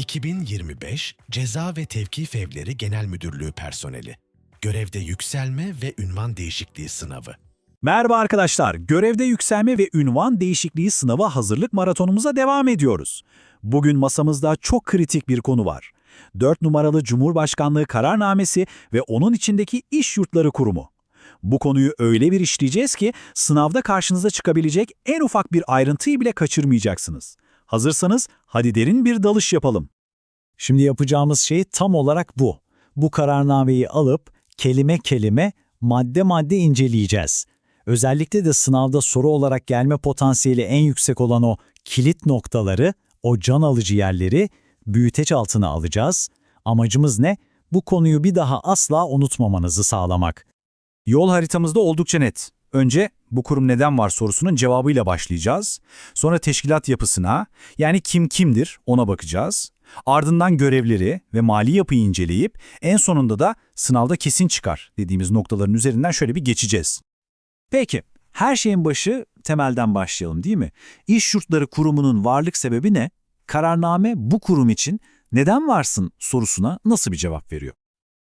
2025 Ceza ve Tevkif Evleri Genel Müdürlüğü personeli. Görevde yükselme ve ünvan değişikliği sınavı. Merhaba arkadaşlar, görevde yükselme ve ünvan değişikliği sınava hazırlık maratonumuza devam ediyoruz. Bugün masamızda çok kritik bir konu var. 4 numaralı Cumhurbaşkanlığı kararnamesi ve onun içindeki iş yurtları kurumu. Bu konuyu öyle bir işleyeceğiz ki sınavda karşınıza çıkabilecek en ufak bir ayrıntıyı bile kaçırmayacaksınız. Hazırsanız hadi derin bir dalış yapalım. Şimdi yapacağımız şey tam olarak bu. Bu kararnameyi alıp kelime kelime, madde madde inceleyeceğiz. Özellikle de sınavda soru olarak gelme potansiyeli en yüksek olan o kilit noktaları, o can alıcı yerleri büyüteç altına alacağız. Amacımız ne? Bu konuyu bir daha asla unutmamanızı sağlamak. Yol haritamızda oldukça net. Önce bu kurum neden var sorusunun cevabıyla başlayacağız. Sonra teşkilat yapısına, yani kim kimdir ona bakacağız. Ardından görevleri ve mali yapıyı inceleyip en sonunda da sınavda kesin çıkar dediğimiz noktaların üzerinden şöyle bir geçeceğiz. Peki, her şeyin başı temelden başlayalım değil mi? İş Yurtları Kurumu'nun varlık sebebi ne? Kararname bu kurum için neden varsın sorusuna nasıl bir cevap veriyor?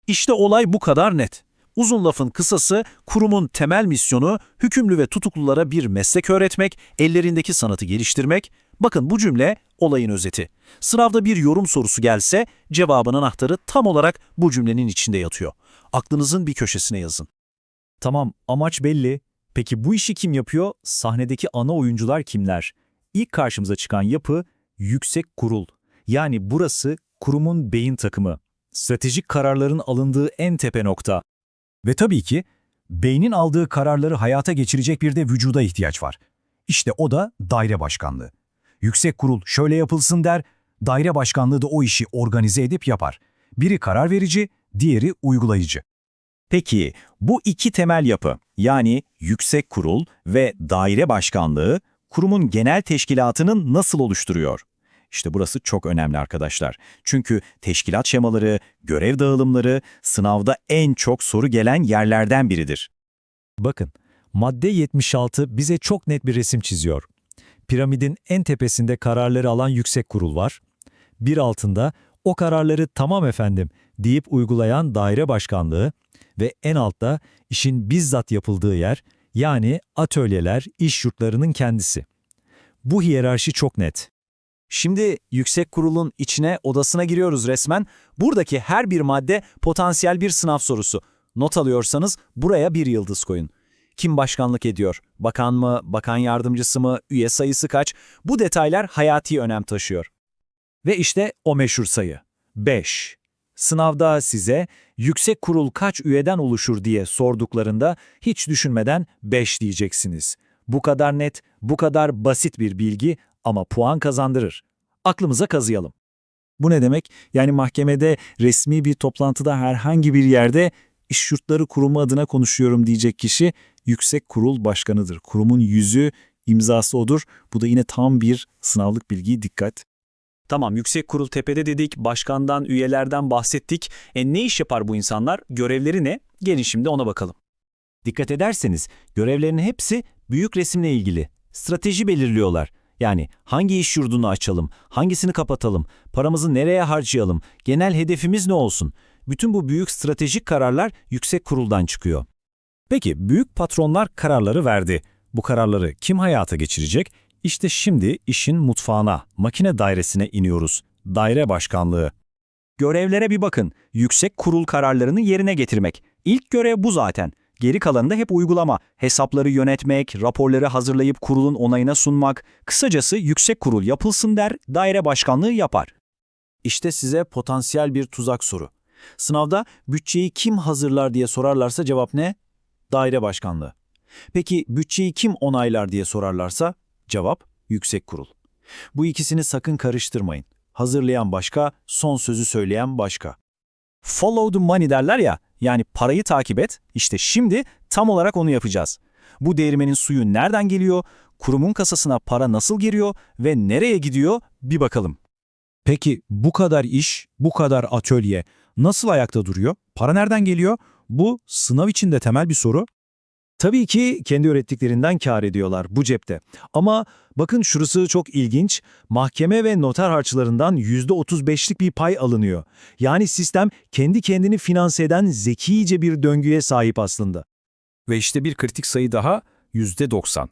İşte olay bu kadar net. Uzun lafın kısası kurumun temel misyonu hükümlü ve tutuklulara bir meslek öğretmek, ellerindeki sanatı geliştirmek. Bakın bu cümle olayın özeti. Sınavda bir yorum sorusu gelse cevabın anahtarı tam olarak bu cümlenin içinde yatıyor. Aklınızın bir köşesine yazın. Tamam, amaç belli. Peki bu işi kim yapıyor? Sahnedeki ana oyuncular kimler? İlk karşımıza çıkan yapı yüksek kurul. Yani burası kurumun beyin takımı. Stratejik kararların alındığı en tepe nokta. Ve tabii ki beynin aldığı kararları hayata geçirecek bir de vücuda ihtiyaç var. İşte o da daire başkanlığı. Yüksek kurul şöyle yapılsın der, daire başkanlığı da o işi organize edip yapar. Biri karar verici, diğeri uygulayıcı. Peki bu iki temel yapı yani yüksek kurul ve daire başkanlığı kurumun genel teşkilatının nasıl oluşturuyor? İşte burası çok önemli arkadaşlar. Çünkü teşkilat şemaları, görev dağılımları sınavda en çok soru gelen yerlerden biridir. Bakın, madde 76 bize çok net bir resim çiziyor. Piramidin en tepesinde kararları alan yüksek kurul var. Bir altında o kararları tamam efendim deyip uygulayan daire başkanlığı ve en altta işin bizzat yapıldığı yer yani atölyeler, iş yurtlarının kendisi. Bu hiyerarşi çok net. Şimdi yüksek kurulun içine odasına giriyoruz resmen. Buradaki her bir madde potansiyel bir sınav sorusu. Not alıyorsanız buraya bir yıldız koyun. Kim başkanlık ediyor? Bakan mı, bakan yardımcısı mı, üye sayısı kaç? Bu detaylar hayati önem taşıyor. Ve işte o meşhur sayı. 5. Sınavda size yüksek kurul kaç üyeden oluşur diye sorduklarında hiç düşünmeden 5 diyeceksiniz. Bu kadar net, bu kadar basit bir bilgi ama puan kazandırır. Aklımıza kazıyalım. Bu ne demek? Yani mahkemede resmi bir toplantıda herhangi bir yerde iş yurtları kurumu adına konuşuyorum diyecek kişi yüksek kurul başkanıdır. Kurumun yüzü, imzası odur. Bu da yine tam bir sınavlık bilgi dikkat. Tamam yüksek kurul tepede dedik, başkandan, üyelerden bahsettik. E ne iş yapar bu insanlar? Görevleri ne? Gelin şimdi ona bakalım. Dikkat ederseniz görevlerinin hepsi büyük resimle ilgili. Strateji belirliyorlar. Yani hangi iş yurdunu açalım, hangisini kapatalım, paramızı nereye harcayalım, genel hedefimiz ne olsun? Bütün bu büyük stratejik kararlar yüksek kuruldan çıkıyor. Peki büyük patronlar kararları verdi. Bu kararları kim hayata geçirecek? İşte şimdi işin mutfağına, makine dairesine iniyoruz. Daire başkanlığı. Görevlere bir bakın. Yüksek kurul kararlarını yerine getirmek. İlk görev bu zaten. Geri kalanında hep uygulama, hesapları yönetmek, raporları hazırlayıp kurulun onayına sunmak. Kısacası yüksek kurul yapılsın der, daire başkanlığı yapar. İşte size potansiyel bir tuzak soru. Sınavda bütçeyi kim hazırlar diye sorarlarsa cevap ne? Daire başkanlığı. Peki bütçeyi kim onaylar diye sorarlarsa cevap yüksek kurul. Bu ikisini sakın karıştırmayın. Hazırlayan başka, son sözü söyleyen başka. Follow the money derler ya, yani parayı takip et. İşte şimdi tam olarak onu yapacağız. Bu değirmenin suyu nereden geliyor, kurumun kasasına para nasıl giriyor ve nereye gidiyor bir bakalım. Peki bu kadar iş, bu kadar atölye nasıl ayakta duruyor? Para nereden geliyor? Bu sınav için de temel bir soru. Tabii ki kendi ürettiklerinden kâr ediyorlar bu cepte. Ama bakın şurası çok ilginç. Mahkeme ve noter harçlarından %35'lik bir pay alınıyor. Yani sistem kendi kendini finanse eden zekice bir döngüye sahip aslında. Ve işte bir kritik sayı daha %90.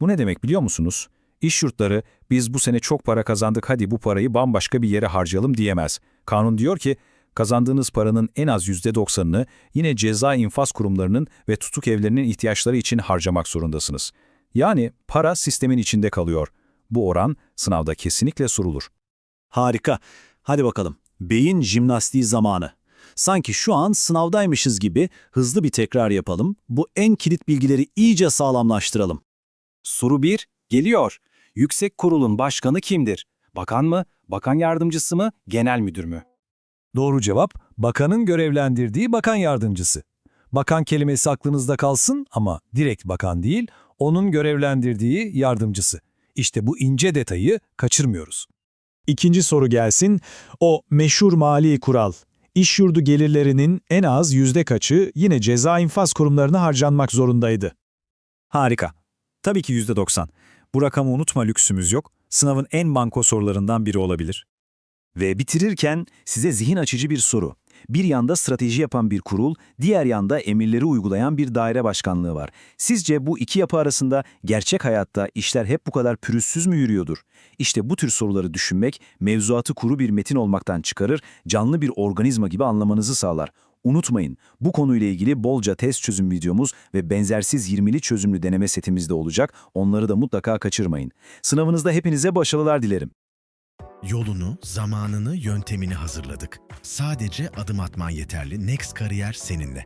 Bu ne demek biliyor musunuz? İş yurtları biz bu sene çok para kazandık hadi bu parayı bambaşka bir yere harcayalım diyemez. Kanun diyor ki kazandığınız paranın en az %90'ını yine ceza infaz kurumlarının ve tutuk evlerinin ihtiyaçları için harcamak zorundasınız. Yani para sistemin içinde kalıyor. Bu oran sınavda kesinlikle sorulur. Harika. Hadi bakalım. Beyin jimnastiği zamanı. Sanki şu an sınavdaymışız gibi hızlı bir tekrar yapalım. Bu en kilit bilgileri iyice sağlamlaştıralım. Soru 1 geliyor. Yüksek Kurulun başkanı kimdir? Bakan mı, bakan yardımcısı mı, genel müdür mü? Doğru cevap, bakanın görevlendirdiği bakan yardımcısı. Bakan kelimesi aklınızda kalsın ama direkt bakan değil, onun görevlendirdiği yardımcısı. İşte bu ince detayı kaçırmıyoruz. İkinci soru gelsin. O meşhur mali kural. İş yurdu gelirlerinin en az yüzde kaçı yine ceza infaz kurumlarına harcanmak zorundaydı? Harika. Tabii ki %90. Bu rakamı unutma lüksümüz yok. Sınavın en banko sorularından biri olabilir. Ve bitirirken size zihin açıcı bir soru. Bir yanda strateji yapan bir kurul, diğer yanda emirleri uygulayan bir daire başkanlığı var. Sizce bu iki yapı arasında gerçek hayatta işler hep bu kadar pürüzsüz mü yürüyordur? İşte bu tür soruları düşünmek, mevzuatı kuru bir metin olmaktan çıkarır, canlı bir organizma gibi anlamanızı sağlar. Unutmayın, bu konuyla ilgili bolca test çözüm videomuz ve benzersiz 20'li çözümlü deneme setimiz de olacak. Onları da mutlaka kaçırmayın. Sınavınızda hepinize başarılar dilerim. Yolunu, zamanını, yöntemini hazırladık. Sadece adım atman yeterli. Next Kariyer seninle.